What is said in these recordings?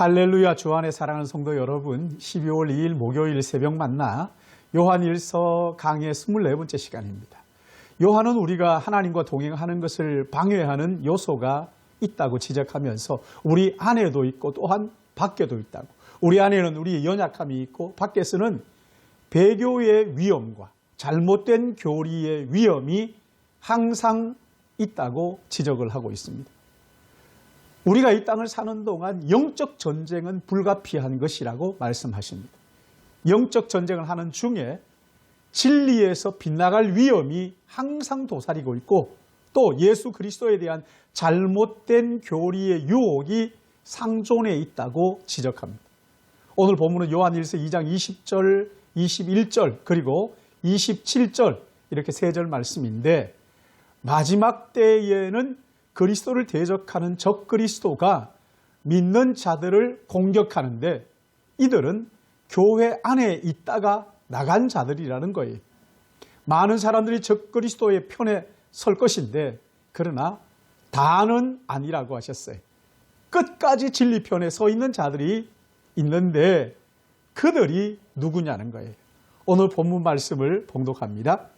할렐루야 주 안에 사랑하는 성도 여러분 12월 2일 목요일 새벽 만나 요한일서 강의 24번째 시간입니다. 요한은 우리가 하나님과 동행하는 것을 방해하는 요소가 있다고 지적하면서 우리 안에도 있고 또한 밖에도 있다고 우리 안에는 우리의 연약함이 있고 밖에서는 배교의 위험과 잘못된 교리의 위험이 항상 있다고 지적을 하고 있습니다. 우리가 이 땅을 사는 동안 영적 전쟁은 불가피한 것이라고 말씀하십니다. 영적 전쟁을 하는 중에 진리에서 빗나갈 위험이 항상 도사리고 있고 또 예수 그리스도에 대한 잘못된 교리의 유혹이 상존해 있다고 지적합니다. 오늘 본문은 요한일서 2장 20절, 21절 그리고 27절 이렇게 세 절 말씀인데 마지막 때에는 그리스도를 대적하는 적 그리스도가 믿는 자들을 공격하는데 이들은 교회 안에 있다가 나간 자들이라는 거예요. 많은 사람들이 적 그리스도의 편에 설 것인데 그러나 다는 아니라고 하셨어요. 끝까지 진리 편에 서 있는 자들이 있는데 그들이 누구냐는 거예요. 오늘 본문 말씀을 봉독합니다.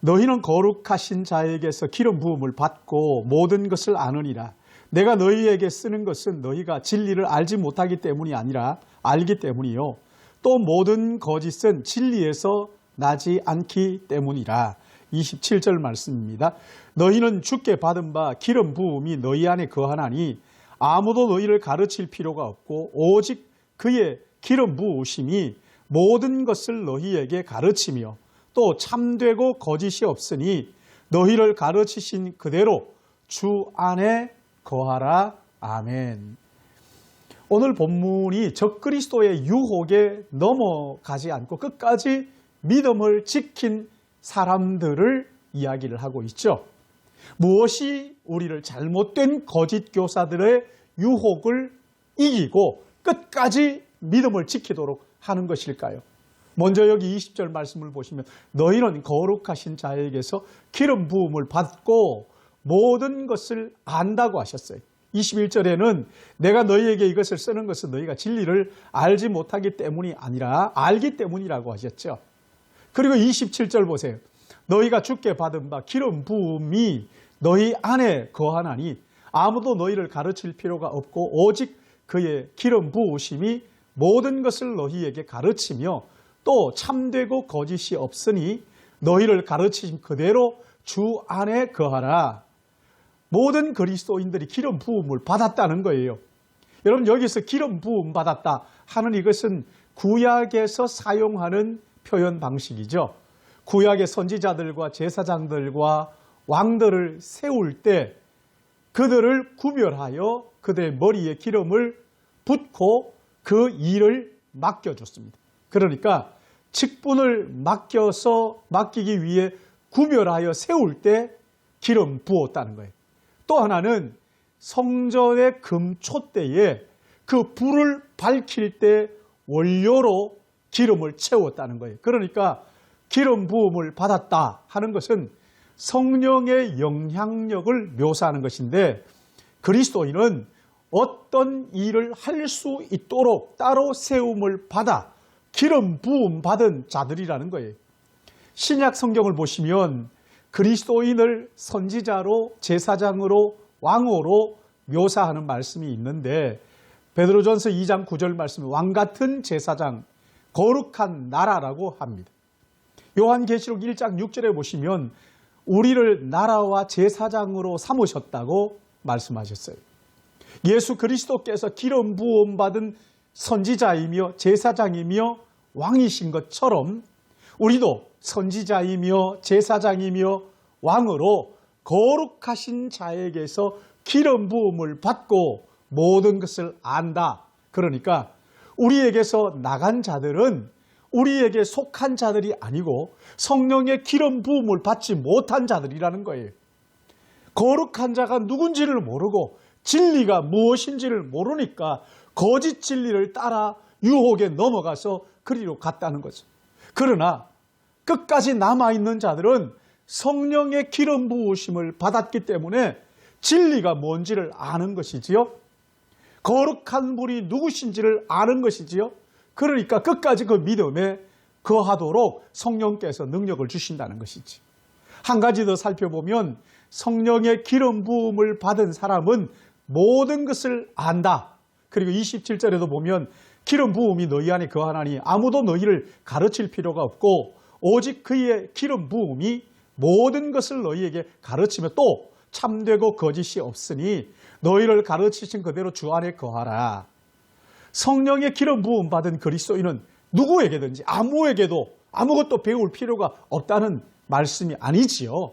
너희는 거룩하신 자에게서 기름 부음을 받고 모든 것을 아느니라. 내가 너희에게 쓰는 것은 너희가 진리를 알지 못하기 때문이 아니라 알기 때문이요. 또 모든 거짓은 진리에서 나지 않기 때문이라. 27절 말씀입니다. 너희는 주께 받은 바 기름 부음이 너희 안에 거하나니 아무도 너희를 가르칠 필요가 없고 오직 그의 기름 부으심이 모든 것을 너희에게 가르치며 또 참되고 거짓이 없으니 너희를 가르치신 그대로 주 안에 거하라. 아멘. 오늘 본문이 적그리스도의 유혹에 넘어가지 않고 끝까지 믿음을 지킨 사람들을 이야기를 하고 있죠. 무엇이 우리를 잘못된 거짓 교사들의 유혹을 이기고 끝까지 믿음을 지키도록 하는 것일까요? 먼저 여기 20절 말씀을 보시면 너희는 거룩하신 자에게서 기름 부음을 받고 모든 것을 안다고 하셨어요. 21절에는 내가 너희에게 이것을 쓰는 것은 너희가 진리를 알지 못하기 때문이 아니라 알기 때문이라고 하셨죠. 그리고 27절 보세요. 너희가 죽게 받은 바 기름 부음이 너희 안에 거하나니 아무도 너희를 가르칠 필요가 없고 오직 그의 기름 부으심이 모든 것을 너희에게 가르치며 또 참되고 거짓이 없으니 너희를 가르치신 그대로 주 안에 거하라. 모든 그리스도인들이 기름 부음을 받았다는 거예요. 여러분 여기서 기름 부음 받았다 하는 이것은 구약에서 사용하는 표현 방식이죠. 구약의 선지자들과 제사장들과 왕들을 세울 때 그들을 구별하여 그들의 머리에 기름을 붓고 그 일을 맡겨줬습니다. 그러니까 직분을 맡겨서 맡기기 위해 구별하여 세울 때 기름 부었다는 거예요. 또 하나는 성전의 금초대에 그 불을 밝힐 때 원료로 기름을 채웠다는 거예요. 그러니까 기름 부음을 받았다 하는 것은 성령의 영향력을 묘사하는 것인데 그리스도인은 어떤 일을 할 수 있도록 따로 세움을 받아 기름 부음 받은 자들이라는 거예요. 신약 성경을 보시면 그리스도인을 선지자로 제사장으로 왕으로 묘사하는 말씀이 있는데 베드로전서 2장 9절 말씀 왕 같은 제사장 거룩한 나라라고 합니다. 요한계시록 1장 6절에 보시면 우리를 나라와 제사장으로 삼으셨다고 말씀하셨어요. 예수 그리스도께서 기름 부음 받은 선지자이며 제사장이며 왕이신 것처럼 우리도 선지자이며 제사장이며 왕으로 거룩하신 자에게서 기름 부음을 받고 모든 것을 안다. 그러니까 우리에게서 나간 자들은 우리에게 속한 자들이 아니고 성령의 기름 부음을 받지 못한 자들이라는 거예요. 거룩한 자가 누군지를 모르고 진리가 무엇인지를 모르니까 거짓 진리를 따라 유혹에 넘어가서 그리로 갔다는 거죠. 그러나 끝까지 남아있는 자들은 성령의 기름 부으심을 받았기 때문에 진리가 뭔지를 아는 것이지요. 거룩한 분이 누구신지를 아는 것이지요. 그러니까 끝까지 그 믿음에 거하도록 성령께서 능력을 주신다는 것이지. 한 가지 더 살펴보면 성령의 기름 부음을 받은 사람은 모든 것을 안다. 그리고 27절에도 보면 기름 부음이 너희 안에 거하나니 아무도 너희를 가르칠 필요가 없고 오직 그의 기름 부음이 모든 것을 너희에게 가르치며 또 참되고 거짓이 없으니 너희를 가르치신 그대로 주 안에 거하라. 성령의 기름 부음 받은 그리스도인은 누구에게든지 아무에게도 아무것도 배울 필요가 없다는 말씀이 아니지요.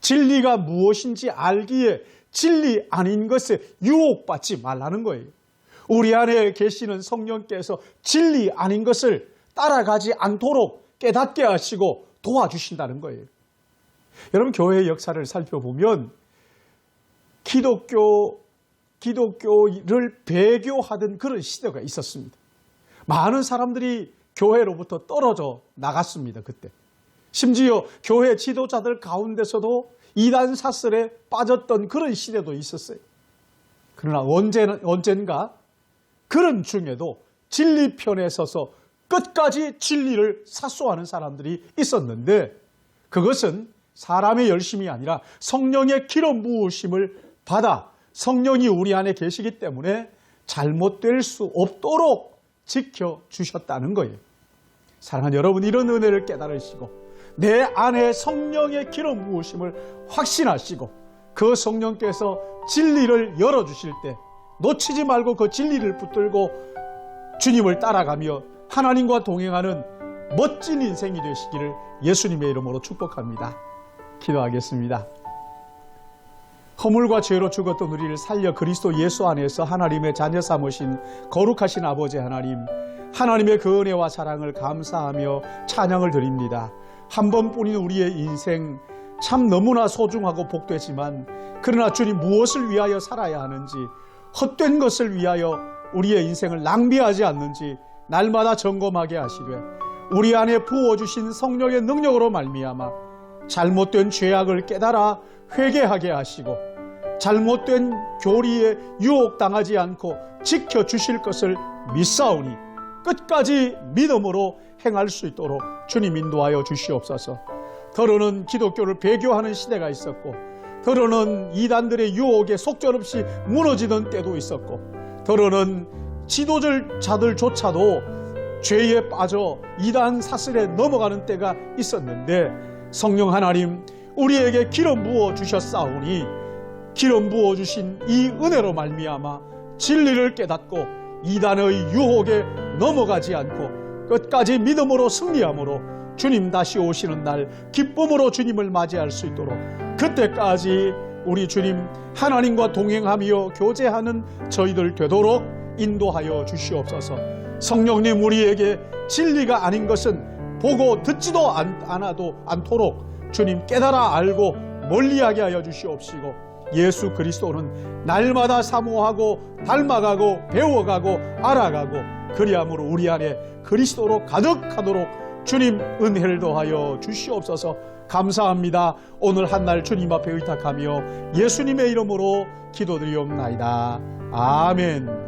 진리가 무엇인지 알기에 진리 아닌 것에 유혹받지 말라는 거예요. 우리 안에 계시는 성령께서 진리 아닌 것을 따라가지 않도록 깨닫게 하시고 도와주신다는 거예요. 여러분 교회의 역사를 살펴보면 기독교 기독교를 배교하던 그런 시대가 있었습니다. 많은 사람들이 교회로부터 떨어져 나갔습니다. 그때. 심지어 교회 지도자들 가운데서도 이단 사슬에 빠졌던 그런 시대도 있었어요. 그러나 언제는, 언젠가 그런 중에도 진리 편에 서서 끝까지 진리를 사수하는 사람들이 있었는데 그것은 사람의 열심이 아니라 성령의 기름 부으심을 받아 성령이 우리 안에 계시기 때문에 잘못될 수 없도록 지켜 주셨다는 거예요. 사랑하는 여러분 이런 은혜를 깨달으시고 내 안에 성령의 기름 부으심을 확신하시고 그 성령께서 진리를 열어 주실 때 놓치지 말고 그 진리를 붙들고 주님을 따라가며 하나님과 동행하는 멋진 인생이 되시기를 예수님의 이름으로 축복합니다. 기도하겠습니다. 허물과 죄로 죽었던 우리를 살려 그리스도 예수 안에서 하나님의 자녀 삼으신 거룩하신 아버지 하나님, 하나님의 그 은혜와 사랑을 감사하며 찬양을 드립니다. 한 번뿐인 우리의 인생 참 너무나 소중하고 복되지만 그러나 주님 무엇을 위하여 살아야 하는지 헛된 것을 위하여 우리의 인생을 낭비하지 않는지 날마다 점검하게 하시되 우리 안에 부어 주신 성령의 능력으로 말미암아 잘못된 죄악을 깨달아 회개하게 하시고 잘못된 교리에 유혹당하지 않고 지켜 주실 것을 믿사오니 끝까지 믿음으로 행할 수 있도록 주님 인도하여 주시옵소서. 더러는 기독교를 배교하는 시대가 있었고 더러는 이단들의 유혹에 속절없이 무너지던 때도 있었고 더러는 지도자들조차도 죄에 빠져 이단 사슬에 넘어가는 때가 있었는데 성령 하나님 우리에게 기름 부어 주셨사오니 기름 부어 주신 이 은혜로 말미암아 진리를 깨닫고 이단의 유혹에 넘어가지 않고 끝까지 믿음으로 승리함으로 주님 다시 오시는 날 기쁨으로 주님을 맞이할 수 있도록 그때까지 우리 주님 하나님과 동행하며 교제하는 저희들 되도록 인도하여 주시옵소서. 성령님 우리에게 진리가 아닌 것은 보고 듣지도 않, 않아도 않도록 주님 깨달아 알고 멀리하게 하여 주시옵시고 예수 그리스도는 날마다 사모하고 닮아가고 배워가고 알아가고 그리함으로 우리 안에 그리스도로 가득하도록 주님 은혜를 더하여 주시옵소서 감사합니다. 오늘 한 날 주님 앞에 의탁하며 예수님의 이름으로 기도드리옵나이다. 아멘.